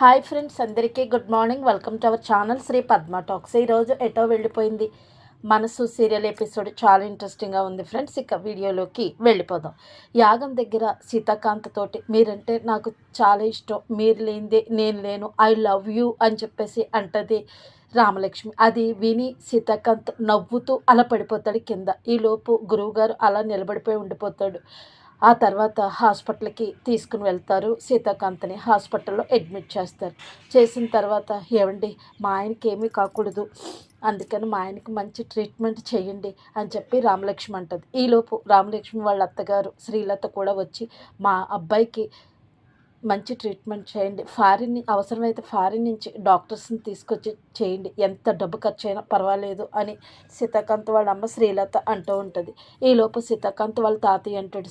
Hi friends అందరికీ good morning. Welcome to our channel Shri Padma talks. ఈరోజు ఎటో వెళ్ళిపోయింది? మనసు సీరియల్ ఎపిసోడ్ చాలా ఇంట్రెస్టింగ్గా ఉంది ఫ్రెండ్స్. ఇక వీడియోలోకి వెళ్ళిపోదాం. యాగం దగ్గర సీతాకాంత్ తోటి మీరంటే నాకు చాలా ఇష్టం. మీరు లేనిదే నేను లేను. ఐ లవ్ యూ అని చెప్పేసి అంటది రామలక్ష్మి. అది విని సీతాకాంత్ నవ్వుతూ అలా పడిపోతాడు కింద. ఈలోపు గురువుగారు అలా నిలబడిపోయి ఉండిపోతాడు. ఆ తర్వాత హాస్పిటల్కి తీసుకుని వెళ్తారు. సీతాకాంత్ని హాస్పిటల్లో అడ్మిట్ చేస్తారు. చేసిన తర్వాత ఏమండి మా ఆయనకి ఏమీ కాకూడదు. అందుకని మా ఆయనకి మంచి ట్రీట్మెంట్ చేయండి అని చెప్పి రామలక్ష్మి అంటది. ఈలోపు రామలక్ష్మి వాళ్ళ అత్తగారు శ్రీలత కూడా వచ్చి మా అబ్బాయికి మంచి ట్రీట్మెంట్ చేయండి. ఫారిన్ అవసరమైతే ఫారిన్ నుంచి డాక్టర్స్ని తీసుకొచ్చి చేయండి. ఎంత డబ్బు ఖర్చు అయినా పర్వాలేదు అని సీతాకాంత్ వాళ్ళ అమ్మ శ్రీలత అంటూ ఉంటుంది. ఈలోపు సీతాకాంత్ వాళ్ళ తాతయ్య అంటాడు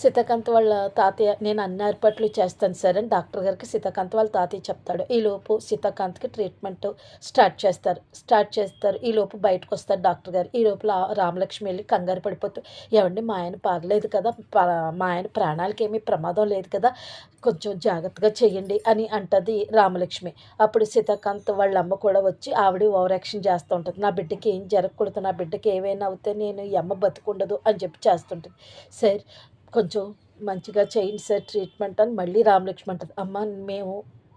సీతాకాంత్ వాళ్ళ తాతయ్య నేను అన్ని ఏర్పాట్లు చేస్తాను సరే అని డాక్టర్ గారికి సీతాకాంత్ వాళ్ళ తాతయ్య చెప్తాడు. ఈలోపు సీతాకాంత్కి ట్రీట్మెంట్ స్టార్ట్ చేస్తారు. స్టార్ట్ చేస్తారు. ఈలోపు బయటకు వస్తారు డాక్టర్ గారు. ఈ లోపల రామలక్ష్మి వెళ్ళి కంగారు పడిపోతూ ఏమండి మా ఆయన పర్లేదు కదా. మా ఆయన ప్రాణాలకి ఏమీ ప్రమాదం లేదు కదా. కొంచెం జాగ్రత్తగా చేయండి అని అంటది రామలక్ష్మి. అప్పుడు సీతాకాంత్ వాళ్ళ అమ్మ కూడా వచ్చి ఆవిడ ఓవర్ యాక్షన్ చేస్తూ ఉంటుంది. నా బిడ్డకి ఏం జరగకూడదు. నా బిడ్డకి ఏమైనా అవుతే నేను ఈ అమ్మ బతుకుండదు అని చెప్పి చేస్తుంటుంది. సార్ కొంచెం మంచిగా చేయండి సార్ ట్రీట్మెంట్ అని మళ్ళీ రామలక్ష్మి అంటుంది. అమ్మ మేము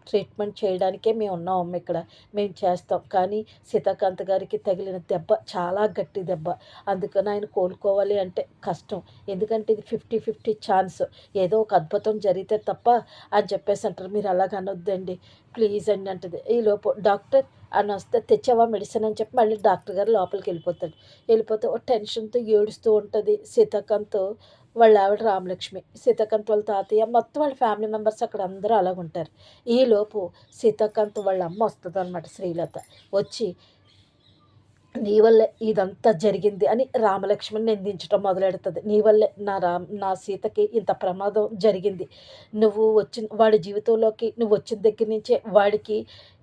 ట్రీట్మెంట్ చేయడానికే మేము ఉన్నాం అమ్మ ఇక్కడ. మేము చేస్తాం. కానీ సీతాకాంత్ గారికి తగిలిన దెబ్బ చాలా గట్టి దెబ్బ. అందుకని ఆయన కోలుకోవాలి అంటే కష్టం. ఎందుకంటే ఇది ఫిఫ్టీ ఫిఫ్టీ ఛాన్స్. ఏదో ఒక అద్భుతం జరిగితే తప్ప అని చెప్పేసి అంటారు. మీరు అలాగ అనొద్దండి. ప్లీజ్ అండి అంటది. ఈలోపు డాక్టర్ అని వస్తే తెచ్చావా మెడిసిన్ అని చెప్పి మళ్ళీ డాక్టర్ గారు లోపలికి వెళ్ళిపోతాడు. వెళ్ళిపోతే ఒక టెన్షన్తో ఏడుస్తూ ఉంటుంది సీతాకాంత్. వాళ్ళ ఆవిడ రామలక్ష్మి సీతాకాంత్ వాళ్ళ తాతయ్య మొత్తం వాళ్ళ ఫ్యామిలీ మెంబర్స్ అక్కడ అందరూ అలాగుంటారు ఈలోపు సీతాకాంత్ వాళ్ళ అమ్మ వస్తుంది అనమాట శ్రీలత. వచ్చి నీ వల్లే ఇదంతా జరిగింది అని రామలక్ష్మిని నిందించడం మొదలెడుతుంది. నీ వల్లే నా రామ్ నా సీతకి ఇంత ప్రమాదం జరిగింది. నువ్వు వచ్చిన వాడి జీవితంలోకి నువ్వు వచ్చిన దగ్గర నుంచే వాడికి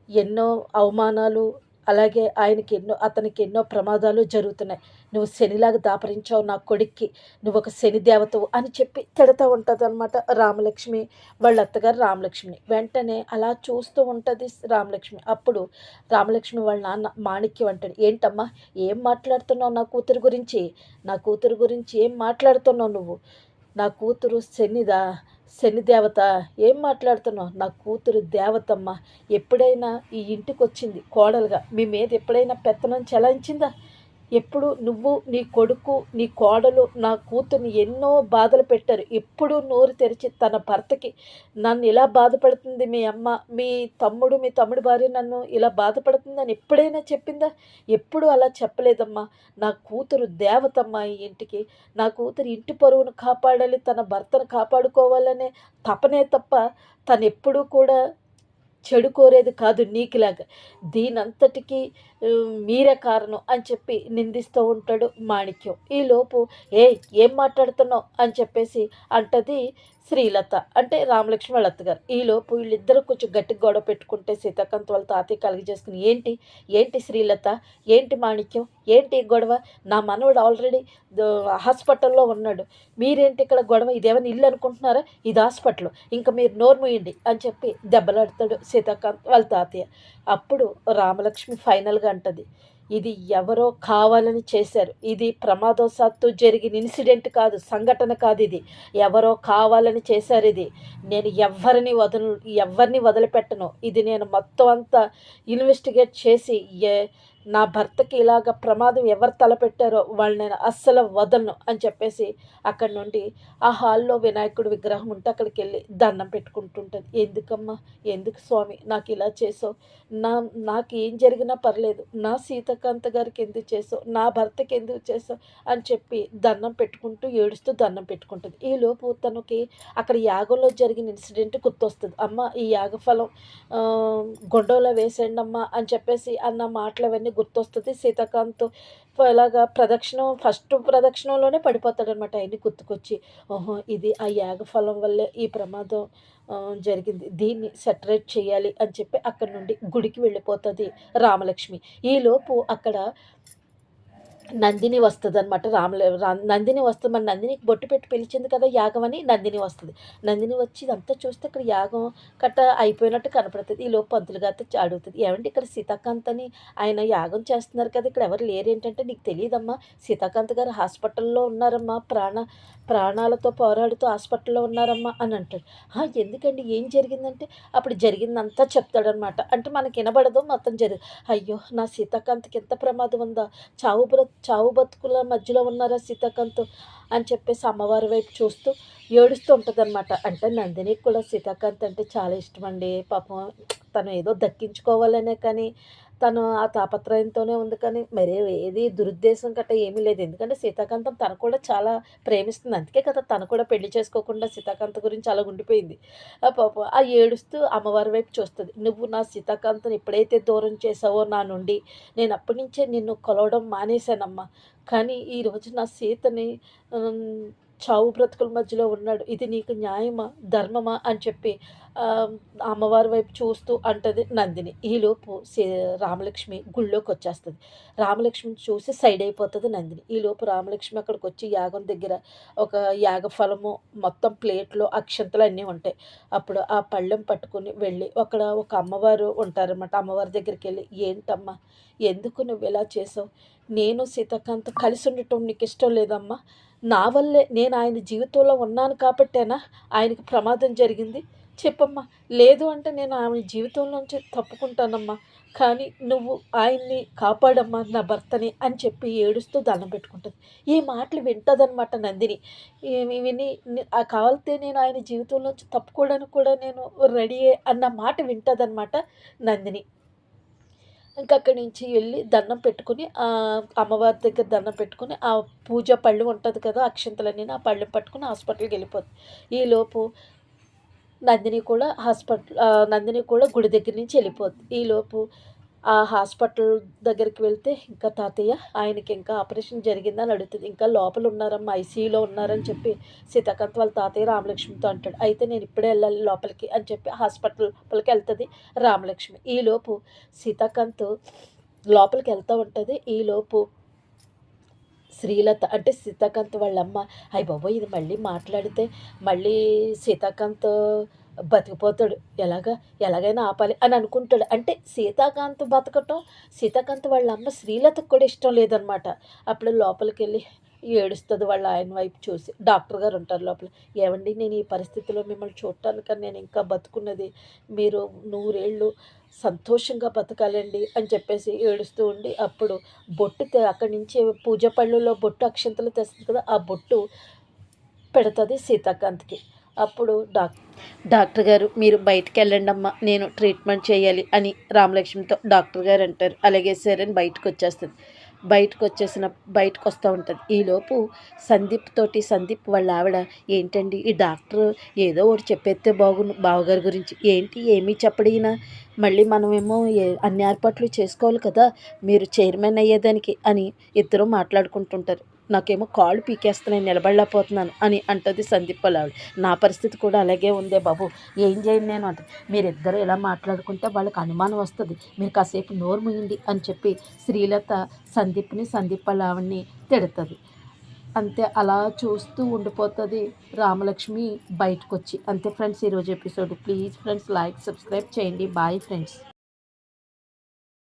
ఎన్నో అవమానాలు అలాగే ఆయనకి ఎన్నో అతనికి ఎన్నో ప్రమాదాలు జరుగుతున్నాయి. నువ్వు శనిలాగా దాపరించావు నా కొడుక్కి నువ్వు ఒక శని దేవతవు అని చెప్పి తిడతా ఉంటుంది అనమాట రామలక్ష్మి. వాళ్ళ అత్తగారు రామలక్ష్మిని వెంటనే అలా చూస్తూ ఉంటుంది రామలక్ష్మి. అప్పుడు రామలక్ష్మి వాళ్ళ నాన్న మాణిక్యం అంటాడు ఏంటమ్మా ఏం మాట్లాడుతున్నావు నా కూతురు గురించి? నా కూతురు గురించి ఏం మాట్లాడుతున్నావు నువ్వు? నా కూతురు శనిదా? శనిదేవత ఏం మాట్లాడుతున్నావు? నా కూతురు దేవతమ్మ ఎప్పుడైనా ఈ ఇంటికి వచ్చింది కోడలుగా. మీ మీద ఎప్పుడైనా పెత్తనం చెలాయించిందా? ఎప్పుడు నువ్వు నీ కొడుకు నీ కోడలు నా కూతుర్ని ఎన్నో బాధలు పెట్టారు. ఎప్పుడు నోరు తెరిచి తన భర్తకి నన్ను ఇలా బాధపడుతుంది మీ అమ్మ మీ తమ్ముడు మీ తమ్ముడు భార్య నన్ను ఇలా బాధపడుతుందని ఎప్పుడైనా చెప్పిందా? ఎప్పుడు అలా చెప్పలేదమ్మా. నా కూతురు దేవతమ్మ ఈ ఇంటికి. నా కూతురు ఇంటి పరువును కాపాడాలి తన భర్తను కాపాడుకోవాలనే తపనే తప్ప తను ఎప్పుడూ కూడా చెడు కోరేది కాదు నీకులాగా. దీనంతటికీ మీరే కారణం అని చెప్పి నిందిస్తూ ఉంటాడు మాణిక్యం. ఈలోపు ఏ ఏం మాట్లాడుతున్నావు? అని చెప్పేసి అంటది శ్రీలత అంటే రామలక్ష్మి వాళ్ళ అత్తగారు. ఈలోపు వీళ్ళిద్దరూ కొంచెం గట్టి గొడవ పెట్టుకుంటే సీతాకాంత్ వాళ్ళ తాతయ్య కలిగి చేసుకుని ఏంటి? ఏంటి శ్రీలత? ఏంటి మాణిక్యం? ఏంటి గొడవ? నా మనవడు ఆల్రెడీ హాస్పిటల్లో ఉన్నాడు. మీరేంటి ఇక్కడ గొడవ? ఇదేమైనా ఇల్లు అనుకుంటున్నారా? ఇది హాస్పిటల్. ఇంకా మీరు నోర్మూయండి అని చెప్పి దెబ్బలాడతాడు సీతాకాంత్ వాళ్ళ తాతయ్య. అప్పుడు రామలక్ష్మి ఫైనల్గా అంటది ఇది ఎవరో కావాలని చేశారు. ఇది ప్రమాదవశాత్తు జరిగిన ఇన్సిడెంట్ కాదు సంఘటన కాదు ఇది. ఎవరో కావాలని చేశారు ఇది. నేను ఎవరిని వదలు ఎవరిని వదిలిపెట్టను. ఇది నేను మొత్తం అంతా ఇన్వెస్టిగేట్ చేసి ఏ నా భర్తకి ఇలాగ ప్రమాదం ఎవరు తలపెట్టారో వాళ్ళు నేను అస్సలు వదలను అని చెప్పేసి అక్కడి నుండి ఆ హాల్లో వినాయకుడు విగ్రహం ఉంటే అక్కడికి వెళ్ళి దండం పెట్టుకుంటుంటుంది. ఎందుకమ్మా? ఎందుకు స్వామి? నాకు ఇలా చేసావు. నా నాకు ఏం జరిగినా పర్లేదు. నా సీతకాంత గారికి ఎందుకు చేసావు? నా భర్తకి ఎందుకు చేసావు? అని చెప్పి దండం పెట్టుకుంటూ ఏడుస్తూ దండం పెట్టుకుంటుంది. ఈలోపు తనకి అక్కడ యాగంలో జరిగిన ఇన్సిడెంట్ గుర్తొస్తుంది. అమ్మ ఈ యాగఫలం గొండవలో వేసేయండి అమ్మా అని చెప్పేసి అన్న మాటలు అవన్నీ గుర్తొస్తుంది. సీతాకాంత్ ఇలాగా ప్రదక్షిణం ఫస్ట్ ప్రదక్షిణంలోనే పడిపోతాడు అనమాట ఆయన్ని గుర్తుకొచ్చి. ఓహో ఇది ఆ యాగఫలం వల్లే ఈ ప్రమాదం జరిగింది. దీన్ని సెటరేట్ చేయాలి అని చెప్పి అక్కడ నుండి గుడికి వెళ్ళిపోతుంది రామలక్ష్మి. ఈలోపు అక్కడ నందిని వస్తుంది అనమాట రామలే రా- నందిని వస్తుంది. మన నందినికి బొట్టు పెట్టి పిలిచింది కదా యాగం అని నందిని వస్తుంది. నందిని వచ్చి ఇదంతా చూస్తే ఇక్కడ యాగం కట్ట అయిపోయినట్టు కనపడుతుంది. ఈ లోపు పంతులు గారితో అడుగుతుంది ఏమంటే ఇక్కడ సీతాకాంత్ అని ఆయన యాగం చేస్తున్నారు కదా ఇక్కడ ఎవరు లేరు ఏంటంటే నీకు తెలియదమ్మా. సీతాకాంత్ గారు హాస్పిటల్లో ఉన్నారమ్మా. ప్రాణ ప్రాణాలతో పోరాడుతూ హాస్పిటల్లో ఉన్నారమ్మా అని అంటాడు. ఎందుకండి? ఏం జరిగిందంటే? అప్పుడు జరిగిందంతా చెప్తాడనమాట అంటే మనకి వినబడదు మొత్తం జరిగి అయ్యో నా సీతాకాంత్కి ఎంత ప్రమాదం ఉందా? చావు బ్ర చావు బతుకుల మధ్యలో ఉన్నారా సీతాకాంత్ అని చెప్పేసి అమ్మవారి వైపు చూస్తూ ఏడుస్తూ ఉంటుంది అనమాట అంటే నందినికి కూడా సీతాకాంత్ అంటే చాలా ఇష్టం అండి పాపం తను ఏదో దక్కించుకోవాలనే కానీ తను ఆ తాపత్రయంతోనే ఉంది కానీ మరే ఏది దురుద్దేశం గట్రా ఏమీ లేదు. ఎందుకంటే సీతాకాంతం తను కూడా చాలా ప్రేమిస్తుంది. అందుకే కదా తను కూడా పెళ్ళి చేసుకోకుండా సీతాకాంత గురించి అలా ఉండిపోయింది. పాప పాపం ఆ ఏడుస్తూ అమ్మవారి వైపు చూస్తుంది. నువ్వు నా సీతాకాంతను ఎప్పుడైతే దూరం చేసావో నా నుండి నేను అప్పటి నుంచే నిన్ను కొలవడం మానేశానమ్మా. కానీ ఈరోజు నా సీతని చావు బ్రతుకుల మధ్యలో ఉన్నాడు. ఇది నీకు న్యాయమా? ధర్మమా? అని చెప్పి అమ్మవారి వైపు చూస్తూ అంటది నందిని. ఈలోపు రామలక్ష్మి గుళ్ళోకి వచ్చేస్తుంది. రామలక్ష్మిని చూసి సైడ్ అయిపోతుంది నందిని. ఈలోపు రామలక్ష్మి అక్కడికి వచ్చి యాగం దగ్గర ఒక యాగ ఫలము మొత్తం ప్లేట్లో అక్షంతలు అన్నీ ఉంటాయి. అప్పుడు ఆ పళ్ళెం పట్టుకుని వెళ్ళి అక్కడ ఒక అమ్మవారు ఉంటారన్నమాట. అమ్మవారి దగ్గరికి వెళ్ళి ఏంటమ్మా? ఎందుకు నువ్వు ఇలా చేసావు? నేను సీతాకాంత్ కలిసి ఉండటం నీకు ఇష్టం లేదమ్మా? నా వల్లే నేను ఆయన జీవితంలో ఉన్నాను కాబట్టేనా? ఆయనకి ప్రమాదం జరిగింది? చెప్పమ్మా. లేదు అంటే నేను ఆమె జీవితంలోంచి తప్పుకుంటానమ్మా. కానీ నువ్వు ఆయన్ని కాపాడమ్మా నా భర్తని అని చెప్పి ఏడుస్తూ దండం పెట్టుకుంటుంది. ఈ మాటలు వింటదనమాట నందిని. విని కావాలితే నేను ఆయన జీవితంలోంచి తప్పుకోవడానికి కూడా నేను రెడీయే అన్న మాట వింటదనమాట నందిని. ఇంకా అక్కడి నుంచి వెళ్ళి దండం పెట్టుకుని ఆ అమ్మవారి దగ్గర దండం పెట్టుకుని ఆ పూజ పళ్ళు ఉంటుంది కదా అక్షంతలన్నీ ఆ పళ్ళు పట్టుకుని హాస్పిటల్కి వెళ్ళిపోతుంది ఈలోపు నందిని కూడా హాస్పిటల్ నందిని కూడా గుడి దగ్గర నుంచి వెళ్ళిపోతుంది ఈలోపు ఆ హాస్పిటల్ దగ్గరికి వెళ్తే ఇంకా తాతయ్య ఆయనకి ఇంకా ఆపరేషన్ జరిగిందని అడుగుతుంది. ఇంకా లోపల ఉన్నారమ్మా ఐసీయూలో ఉన్నారని చెప్పి సీతాకాంత్ వాళ్ళ తాతయ్య రామలక్ష్మితో అంటాడు. అయితే నేను ఇప్పుడే వెళ్ళాలి లోపలికి అని చెప్పి హాస్పిటల్ లోపలికి వెళ్తుంది రామలక్ష్మి. ఈలోపు సీతాకాంత్ లోపలికి వెళ్తూ ఉంటుంది. ఈలోపు శ్రీలత అంటే సీతాకాంత్ వాళ్ళమ్మ అయ్య బాబోయ్ ఇది మళ్ళీ మాట్లాడితే మళ్ళీ సీతాకాంత్ బతికిపోతాడు. ఎలాగా? ఎలాగైనా ఆపాలి అని అనుకుంటాడు. అంటే సీతాకాంత్ బతకటం సీతాకాంత్ వాళ్ళ అమ్మ శ్రీలతకు కూడా ఇష్టం లేదనమాట. అప్పుడు లోపలికి వెళ్ళి ఏడుస్తుంది వాళ్ళ ఆయన వైపు చూసి. డాక్టర్ గారు ఉంటారు లోపల. ఏమండి నేను ఈ పరిస్థితిలో మిమ్మల్ని చూడటానికి నేను ఇంకా బతుకున్నది. మీరు నూరేళ్ళు సంతోషంగా బతకాలండి అని చెప్పేసి ఏడుస్తూ ఉండి అప్పుడు బొట్టు తె అక్కడి నుంచి పూజ పళ్ళులో బొట్టు అక్షంతలు తెస్తుంది కదా ఆ బొట్టు పెడుతుంది సీతాకాంత్కి. అప్పుడు డాక్ డాక్టర్ గారు మీరు బయటకు వెళ్ళండి అమ్మా నేను ట్రీట్మెంట్ చేయాలి అని రామలక్ష్మితో డాక్టర్ గారు అంటారు. అలాగే సరే అని బయటకు వచ్చేస్తుంది బయటకు వచ్చేసిన బయటకు వస్తూ ఉంటుంది ఈలోపు సందీప్ తోటి సందీప్ వాళ్ళ ఆవిడ ఏంటండి ఈ డాక్టర్ ఏదో ఒకటి చెప్పేస్తే బాగుండు బావగారి గురించి. ఏంటి? ఏమీ చెప్పడైనా మళ్ళీ మనమేమో ఏ అన్ని ఏర్పాట్లు చేసుకోవాలి కదా మీరు చైర్మన్ అయ్యేదానికి అని ఇద్దరు మాట్లాడుకుంటుంటారు. నాకేమో కాళ్ళు పీకేస్తున్నాయి నిలబడలేకపోతున్నాను అని అంటుంది సందీప్ ఆవిడ నా పరిస్థితి కూడా అలాగే ఉందే బాబు. ఏం చేయండి నేను అంటే మీరిద్దరూ ఇలా మాట్లాడుకుంటే వాళ్ళకి అనుమానం వస్తుంది. మీరు కాసేపు నోరు ముయ్యండి అని చెప్పి శ్రీలత సందీప్ని సందీప్ ఆవిడ్ని తిడుతుంది. అంతే అలా చూస్తూ ఉండిపోతుంది రామలక్ష్మి బయటకు వచ్చి అంతే ఫ్రెండ్స్ ఈరోజు episode. Please friends like subscribe చేయండి. Bye friends.